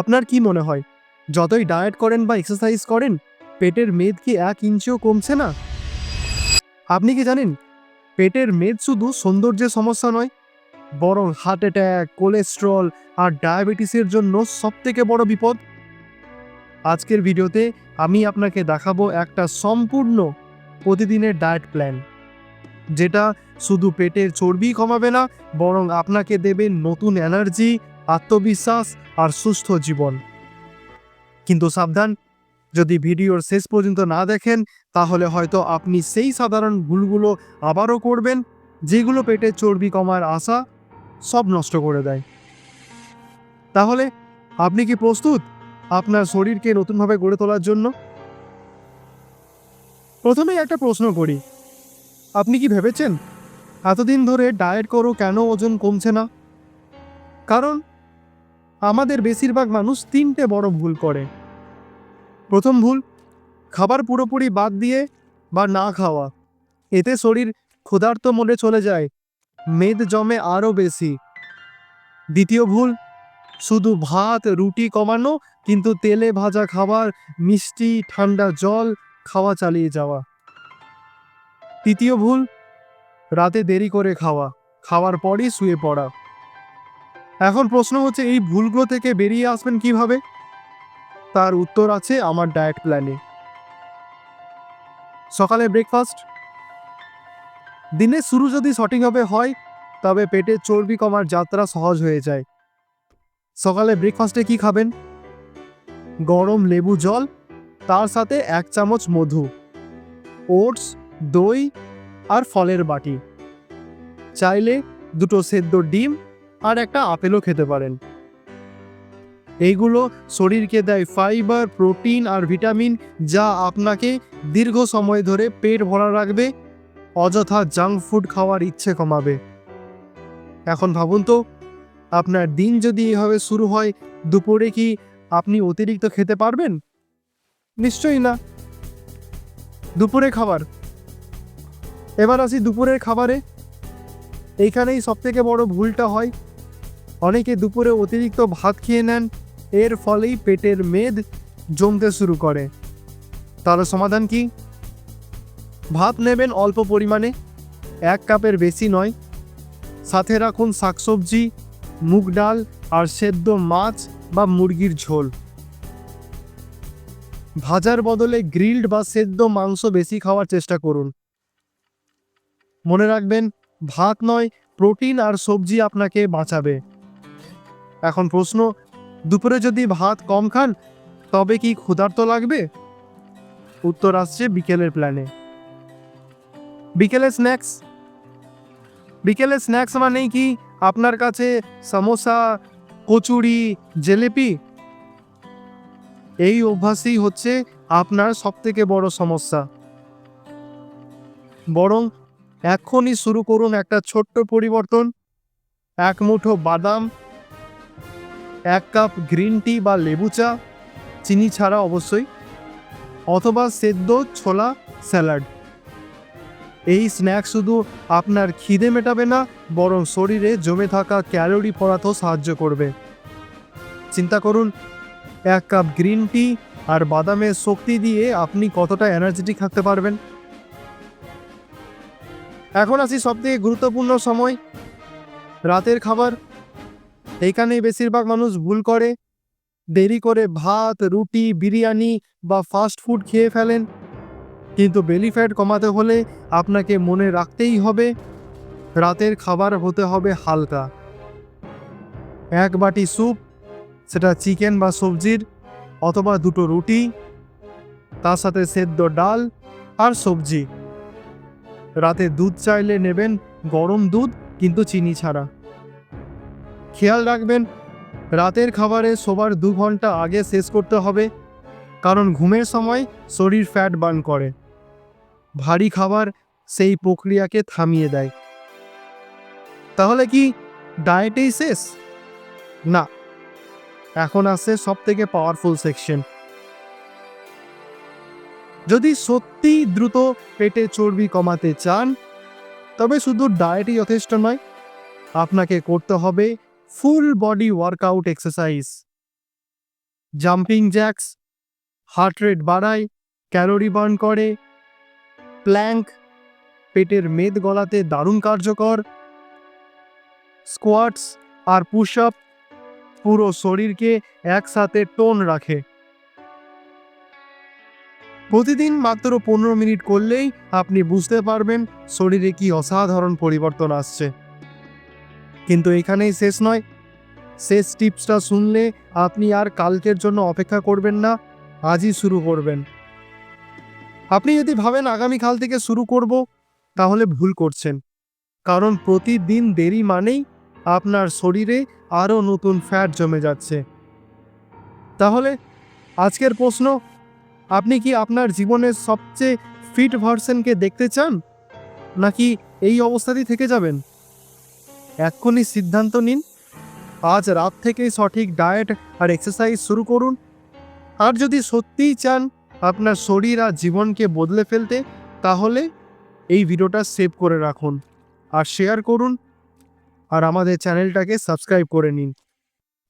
আপনার কি মনে হয়? যতই ডায়েট করেন বা এক্সারসাইজ করেন, পেটের মেদ কি এক ইঞ্চিও কমছে না? আপনি কি জানেন, পেটের মেদ শুধু সৌন্দর্যের সমস্যা নয়, বরং হার্ট অ্যাটাক কোলেস্ট্রল আর ডায়াবেটিসের জন্য সবথেকে বড় বিপদ। আজকের ভিডিওতে আমি আপনাকে দেখাবো একটা সম্পূর্ণ প্রতিদিনের ডায়েট প্ল্যান যেটা শুধু পেটের চর্বি কমাবে না, বরং আপনাকে দেবে নতুন এনার্জি আত্মবিশ্বাস আর সুস্থ জীবন। কিন্তু সাবধান, যদি ভিডিওর শেষ পর্যন্ত না দেখেন, তাহলে হয়তো আপনি সেই সাধারণ ভুলগুলো আবারও করবেন, যেগুলো পেটে চর্বি কমার আশা সব নষ্ট করে দেয়। তাহলে, আপনি কি প্রস্তুত আপনার শরীরকে নতুনভাবে গড়ে তোলার জন্য? প্রথমেই একটা প্রশ্ন করি, আপনি কি ভেবেছেন এতদিন ধরে ডায়েট করো কেন ওজন কমছে না? কারণ আমাদের বেশিরভাগ মানুষ তিনটে বড় ভুল করে। প্রথম ভুল, খাবার পুরোপুরি বাদ দিয়ে বা না খাওয়া। এতে শরীর ক্ষুধার্ত মনে চলে যায়, মেদ জমে আরও বেশি। দ্বিতীয় ভুল, শুধু ভাত, রুটি কমানো, কিন্তু তেলে ভাজা খাবার, মিষ্টি, ঠান্ডা জল, খাওয়া চালিয়ে যাওয়া। তৃতীয় ভুল, রাতে দেরি করে খাওয়া, খাওয়ার পরই শুয়ে পড়া। এখন প্রশ্ন হচ্ছে, এই ভুলগুলো থেকে বেরিয়ে আসবেন কীভাবে? তার উত্তর আছে আমার ডায়েট প্ল্যানে। সকালে ব্রেকফাস্ট। দিনের শুরু যদি সঠিকভাবে হয়, তবে পেটের চর্বি কমার যাত্রা সহজ হয়ে যায়। সকালে ব্রেকফাস্টে কি খাবেন? গরম লেবু জল, তার সাথে এক চামচ মধু, ওটস, দই আর ফলের বাটি। চাইলে দুটো সেদ্ধ ডিম আর একটা আপেলও খেতে পারেন। এইগুলো শরীরকে দেয় ফাইবার প্রোটিন আর ভিটামিন যা আপনাকে দীর্ঘ সময় ধরে পেট ভরা রাখবে, অযথা জাঙ্ক ফুড খাওয়ার ইচ্ছে কমাবে। এখন ভাবুন তো, আপনার দিন যদি এভাবে শুরু হয়, দুপুরে কি আপনি অতিরিক্ত খেতে পারবেন? নিশ্চয়ই না। দুপুরে খাবার। এবার আসি দুপুরের খাবারে। এইখানেই সবথেকে বড় ভুলটা হয় অনেকে দুপুরে অতিরিক্ত ভাত খেয়ে নেন। এর ফলেই পেটের মেদ জমতে শুরু করে। তাহলে সমাধান কি? ভাত নেবেন অল্প পরিমাণে, এক কাপের বেশি নয়। সাথে রাখুন শাকসবজি, মুগ ডাল আর সেদ্ধ মাছ বা মুরগির ঝোল। ভাজার বদলে গ্রিলড বা সেদ্ধ মাংস বেশি খাওয়ার চেষ্টা করুন। মনে রাখবেন, ভাত নয়, প্রোটিন আর সবজি আপনাকে বাঁচাবে। এখন প্রশ্ন, দুপুরে যদি ভাত কম খান, তবে কি ক্ষুধার্ত লাগবে? উত্তর আসছে বিকেলের প্ল্যানে বিকেলে স্ন্যাক্স বিকেলে স্ন্যাক্স মানেই কি? আপনার কাছে সমোসা, কচুরি, জেলেপি? এই অভ্যাসই হচ্ছে আপনার সবথেকে বড় সমস্যা। বরং এখনই শুরু করুন একটা ছোট্ট পরিবর্তন। এক মুঠো বাদাম এক কাপ গ্রিন টি বা লেবু চা, চিনি ছাড়া অবশ্যই, অথবা সেদ্ধ ছোলা স্যালাড। এই স্ন্যাক্স শুধু আপনার খিদে মেটাবে না, বরং শরীরে জমে থাকা ক্যালোরি পড়াতেও সাহায্য করবে। চিন্তা করুন, এক কাপ গ্রিন টি আর বাদামের শক্তি দিয়ে আপনি কতটা এনার্জেটিক থাকতে পারবেন। এখন আসি সবথেকে গুরুত্বপূর্ণ সময়, রাতের খাবার। এইখানেই বেশিরভাগ মানুষ ভুল করে। দেরি করে ভাত, রুটি, বিরিয়ানি বা ফাস্ট ফুড খেয়ে ফেলেন। কিন্তু বেলি ফ্যাট কমাতে হলে আপনাকে মনে রাখতেই হবে, রাতের খাবার হতে হবে হালকা। এক বাটি স্যুপ সেটা চিকেন বা সবজির, অথবা দুটো রুটি, তার সাথে সেদ্ধ ডাল আর সবজি। রাতে দুধ চাইলে নেবেন গরম দুধ, কিন্তু চিনি ছাড়া। খেয়াল রাখবেন, রাতের খাবারে শোবার দু ঘণ্টা আগে শেষ করতে হবে, কারণ ঘুমের সময় শরীর ফ্যাট বার্ন করে। ভারী খাবার সেই প্রক্রিয়াকে থামিয়ে দেয়। তাহলে কি ডায়েটেই শেষ? না। এখন আসছে সব থেকে পাওয়ারফুল সেকশন যদি সত্যিই দ্রুত পেটে চর্বি কমাতে চান, তবে শুধু ডায়েটই যথেষ্ট নয়, আপনাকে করতে হবে full body workout exercise jumping jacks heart rate বাড়ায় ক্যালোরি বার্ন করে প্ল্যাঙ্ক পেটের মেদ গলাতে দারুণ কার্যকর স্কোয়াটস আর পুশ আপ পুরো শরীরকে একসাথে টোন রাখে। প্রতিদিন মাত্র পনেরো মিনিট করলেই আপনি বুঝতে পারবেন শরীরে কি অসাধারণ পরিবর্তন আসছে। কিন্তু এখানেই শেষ নয়। শেষ টিপসটা শুনলে আপনি আর কালকের জন্য অপেক্ষা করবেন না, আজই শুরু করবেন। আপনি যদি ভাবেন আগামীকাল থেকে শুরু করব, তাহলে ভুল করছেন। কারণ প্রতিদিন দেরি মানেই আপনার শরীরে আরও নতুন ফ্যাট জমে যাচ্ছে। তাহলে আজকের প্রশ্ন, আপনি কি আপনার জীবনের সবচেয়ে ফিট ভার্সনকে দেখতে চান? নাকি এই অবস্থাতেই থেকে যাবেন? এক্ষুনি সিদ্ধান্ত নিন। আজ রাত থেকেই সঠিক ডায়েট আর এক্সারসাইজ শুরু করুন। আর যদি সত্যিই চান আপনার শরীর আর জীবনকে বদলে ফেলতে, তাহলে এই ভিডিওটা সেভ করে রাখুন আর শেয়ার করুন আর আমাদের চ্যানেলটাকে সাবস্ক্রাইব করে নিন।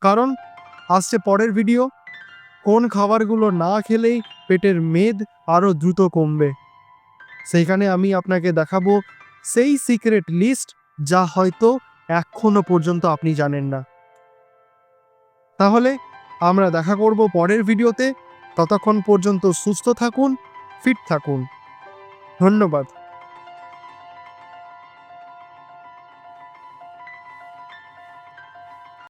কারণ আসছে পরের ভিডিও। কোন খাবারগুলো না খেলেই পেটের মেদ আরও দ্রুত কমবে। সেইখানে আমি আপনাকে দেখাবো সেই সিক্রেট লিস্ট যা হয়তো এখনও পর্যন্ত আপনি জানেন না। তাহলে আমরা দেখা করব পরের ভিডিওতে। ততক্ষণ পর্যন্ত সুস্থ থাকুন, ফিট থাকুন। ধন্যবাদ।